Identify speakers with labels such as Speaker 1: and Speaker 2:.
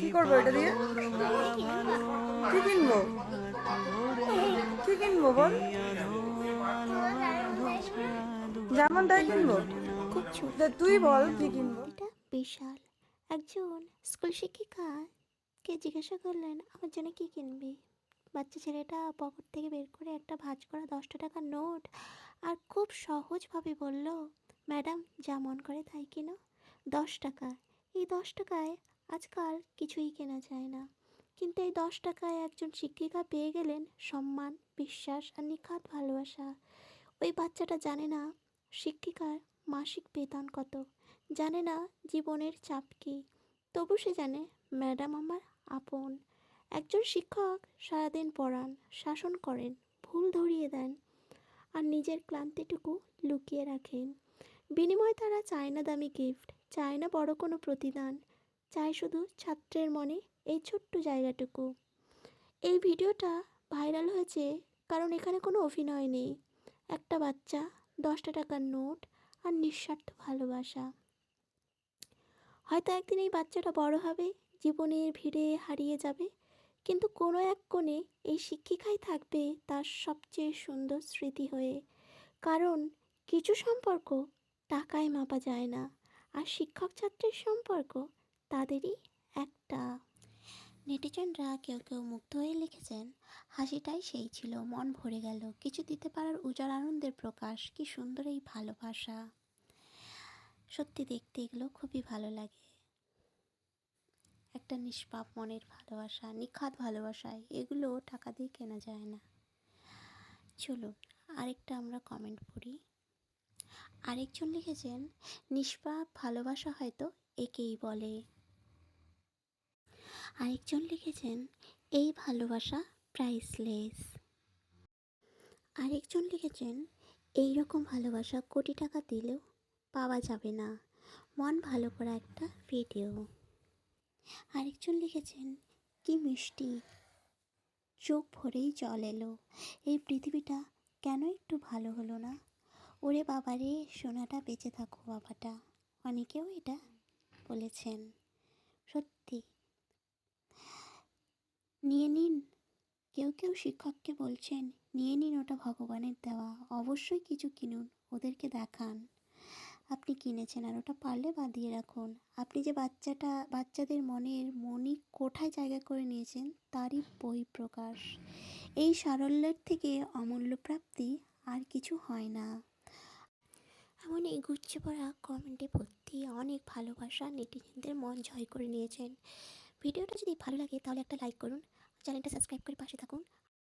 Speaker 1: কি করব এটা দিয়ে? কি কিনবো? কি কিনবো বল? যেমন তাই কিনবো?
Speaker 2: খুব ছোট
Speaker 1: তা তুই বল কি কিনবো।
Speaker 2: এটা বিশাল। একজন স্কুল শিক্ষিকা কে জিজ্ঞাসা করলেন আমার জন্য কি কিনবি? বাচ্চা ছেলেটা পকেট থেকে বের করে একটা ভাঁজ করা দশটা টাকার নোট আর খুব সহজভাবে বলল ম্যাডাম যা মন করে তাই কিনো। দশ টাকা। এই দশ টাকায় আজকাল কিছুই কেনা যায় না। কিন্তু এই দশ টাকায় একজন শিক্ষিকা পেয়ে গেলেন সম্মান, বিশ্বাস আর নিখাত ভালোবাসা। ওই বাচ্চাটা জানে না শিক্ষিকার মাসিক বেতন কত। জানে না জীবনের চাপ কী। তবু সে জানে, ম্যাডাম আমার আপন। একজন শিক্ষক সারাদিন পড়ান, শাসন করেন, ভুল ধরিয়ে দেন আর নিজের ক্লান্তিটুকু লুকিয়ে রাখেন। বিনিময়ে তারা চায় না দামি গিফট চায় না বড় কোনো প্রতিদান চায় শুধু ছাত্রের মনে এই ছোট্ট জায়গাটুকু। এই ভিডিওটা ভাইরাল হয়েছে কারণ এখানে কোনো অভিনয় নেই। একটা বাচ্চা, দশটা টাকার নোট আর নিঃস্বার্থ ভালোবাসা। হয়তো একদিন এই বাচ্চাটা বড় হবে, জীবনের ভিড়ে হারিয়ে যাবে, কিন্তু কোনো এক কোণে এই শিক্ষিকাই থাকবে তার সবচেয়ে সুন্দর স্মৃতি হয়ে। কারণ কিছু সম্পর্ক টাকায় মাপা যায় না, আর শিক্ষক ছাত্রের সম্পর্ক তাদেরই একটা। নেটিজনরা কেউ কেউ মুগ্ধ হয়ে লিখেছেন, হাসিটাই সেই ছিল, মন ভরে গেল, কিছু দিতে পারার উজাড় আনন্দের প্রকাশ, কি সুন্দর এই ভালোবাসা। সত্যি দেখতে এগুলো খুবই ভালো লাগে। একটা নিষ্পাপ মনের ভালোবাসা নিখাত ভালোবাসায় এগুলো টাকা দিয়ে কেনা যায় না। চলুন আরেকটা আমরা কমেন্ট পড়ি। আরেকজন লিখেছেন, নিষ্পাপ ভালোবাসা হয়তো একেই বলে আরেকজন লিখেছেন, এই ভালোবাসা প্রাইসলেস আরেকজন লিখেছেন, এই রকম ভালোবাসা কোটি টাকা দিলেও পাওয়া যাবে না। মন ভালো করা একটা ভিডিও আরেকজন লিখেছেন, কি মিষ্টি, চোখ ভরেই জল এলো। এই পৃথিবীটা কেন একটু ভালো হলো না? ওরে বাবারে, সোনাটা বেঁচে থাকো বাবাটা। অনেকেও এটা বলেছেন। সত্যি। নিয়ে নিন। কেউ কেউ শিক্ষককে বলছেন, নিয়ে নিন ওটা ভগবানের দেওয়া, অবশ্যই কিছু কিনুন, ওদেরকে দেখান। আপনি কিনেছেন আর ওটা পারলে বাঁধিয়ে রাখুন। আপনি যে বাচ্চাটা, বাচ্চাদের মনের মনি কোঠায় জায়গা করে নিয়েছেন, তারই বহিঃপ্রকাশ এই সারল্যের থেকে অমূল্য প্রাপ্তি আর কিছু হয় না। এমন এই গুচ্ছে পড়া কমেন্টে ভর্তি অনেক ভালোবাসা নেটিজেনদের মন জয় করে নিয়েছেন। ভিডিওটা যদি ভালো লাগে তাহলে একটা লাইক করুন চ্যানেলটা সাবস্ক্রাইব করে পাশে থাকুন।